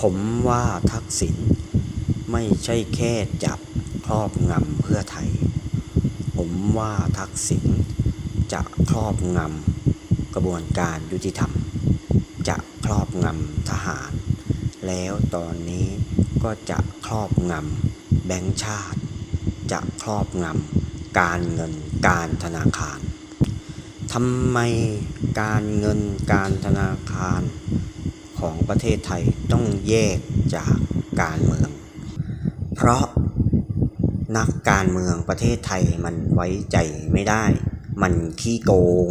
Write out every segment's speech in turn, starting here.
ผมว่าทักษิณไม่ใช่แค่จับครอบงำเพื่อไทย ผมว่าทักษิณจะครอบงำกระบวนการยุติธรรม จะครอบงำทหาร แล้วตอนนี้ก็จะครอบงำแบงก์ชาติ จะครอบงำการเงินการธนาคารทำไมการเงินการธนาคาร ของประเทศไทยต้องแยกจากการเมือง เพราะนักการเมืองประเทศไทยมันไว้ใจไม่ได้ มันขี้โกง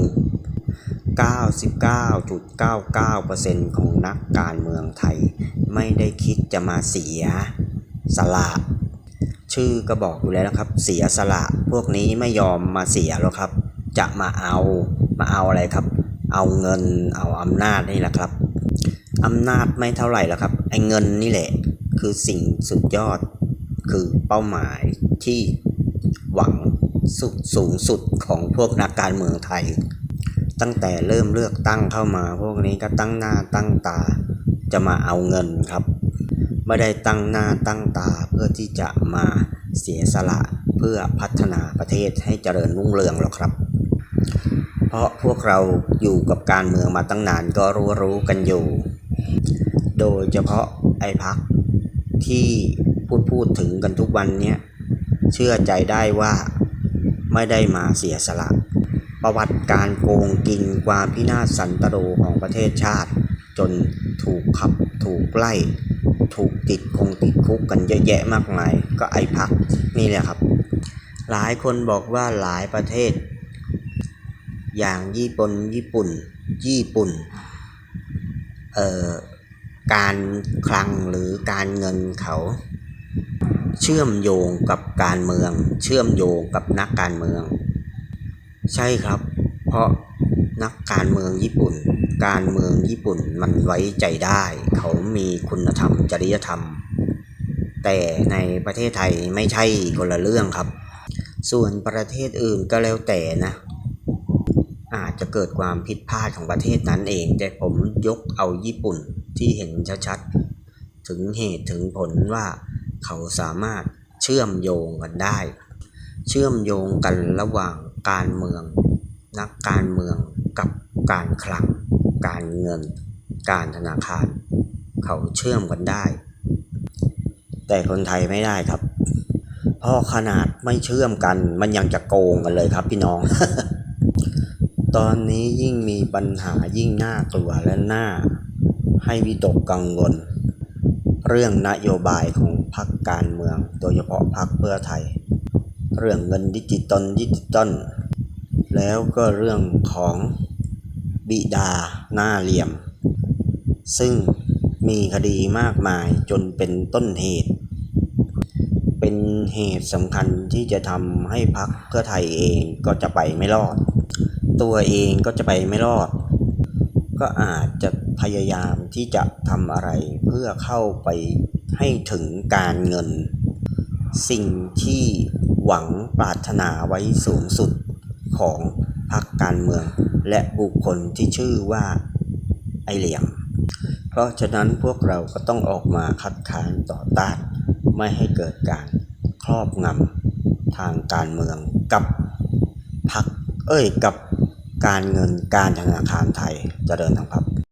99.99%ของนักการเมืองไทย ไม่ได้คิดจะมาเสียสละชื่อก็บอกอยู่แล้วนะครับ เสียสละพวกนี้ไม่ยอมมาเสียหรอกครับ จะมาเอามาเอาอะไรครับ เอาเงินเอาอำนาจนี่แหละครับ อำนาจไม่เท่าไหร่แล้วครับ ไอ้เงินนี่แหละ คือสิ่งสุดยอด คือเป้าหมายที่หวังสุดสูงสุดของพวกนักการเมืองไทย ตั้งแต่เริ่มเลือกตั้งเข้ามา พวกนี้ก็ตั้งหน้าตั้งตา จะมาเอาเงินครับ ไม่ได้ตั้งหน้าตั้งตาเพื่อที่จะมาเสียสละเพื่อพัฒนาประเทศให้เจริญรุ่งเรืองหรอกครับ เพราะพวกเราอยู่กับการเมืองมาตั้งนานก็รู้รู้กันอยู่ โดยเฉพาะไอ้พักที่พูดพูดถึงกันทุกวันเนี้ยเชื่อใจได้ว่าไม่ได้มาเสียสละ ประวัติการโกงกินความพินาศสันตโรของประเทศชาติ จนถูกขับถูกไล่ ถูกติดคงติดคุกกันเยอะแยะมากมาย ก็ไอพักนี่แหละครับ หลายคนบอกว่าหลายประเทศ อย่างญี่ปุ่นญี่ปุ่น ญี่ปุ่น การคลังหรือการเงินเขา เชื่อมโยงกับการเมือง เชื่อมโยงกับนักการเมือง ใช่ครับ เพราะนักการเมืองญี่ปุ่น การเมืองญี่ปุ่นมันไว้ใจได้ เขามีคุณธรรมจริยธรรม แต่ในประเทศไทยไม่ใช่คนละเรื่องครับ ส่วนประเทศอื่นก็แล้วแต่นะ อาจจะเกิดความผิดพลาดของประเทศนั้นเอง แต่ผมยกเอาญี่ปุ่นที่เห็นชัดๆ ถึงเหตุถึงผลว่าเขาสามารถเชื่อมโยงกันได้ เชื่อมโยงกันระหว่างการเมือง นักการเมืองกับการคลัง การเงิน การธนาคาร เขาเชื่อมกันได้ แต่คนไทยไม่ได้ครับ เพราะขนาดไม่เชื่อมกันมันยังจะโกงกันเลยครับพี่น้อง ตอนนี้ยิ่งมีปัญหายิ่งน่ากลัวและน่า ให้วิตกกังวล เรื่องนโยบายของพรรคการเมือง โดยเฉพาะพรรคเพื่อไทย เรื่องเงินดิจิตอลดิจิตอลแล้วก็เรื่องของบิดาหน้าเหลี่ยม ซึ่งมีคดีมากมายจนเป็นต้นเหตุ เป็นเหตุสำคัญที่จะทำให้พรรคเพื่อไทยเองก็จะไปไม่รอด ตัวเองก็จะไปไม่รอด ก็อาจจะพยายามที่จะทำอะไรเพื่อเข้าไปให้ถึงการเงิน สิ่งที่หวังปรารถนาไว้สูงสุดของพรรคการเมือง และบุคคลที่ชื่อว่าไอเหลี่ยม เพราะฉะนั้นพวกเราก็ต้องออกมาคัดค้านต่อต้าน ไม่ให้เกิดการครอบงำทางการเมืองกับพรรค เอ้ยกับการเงินการธนาคารไทยจเจริญทางครับ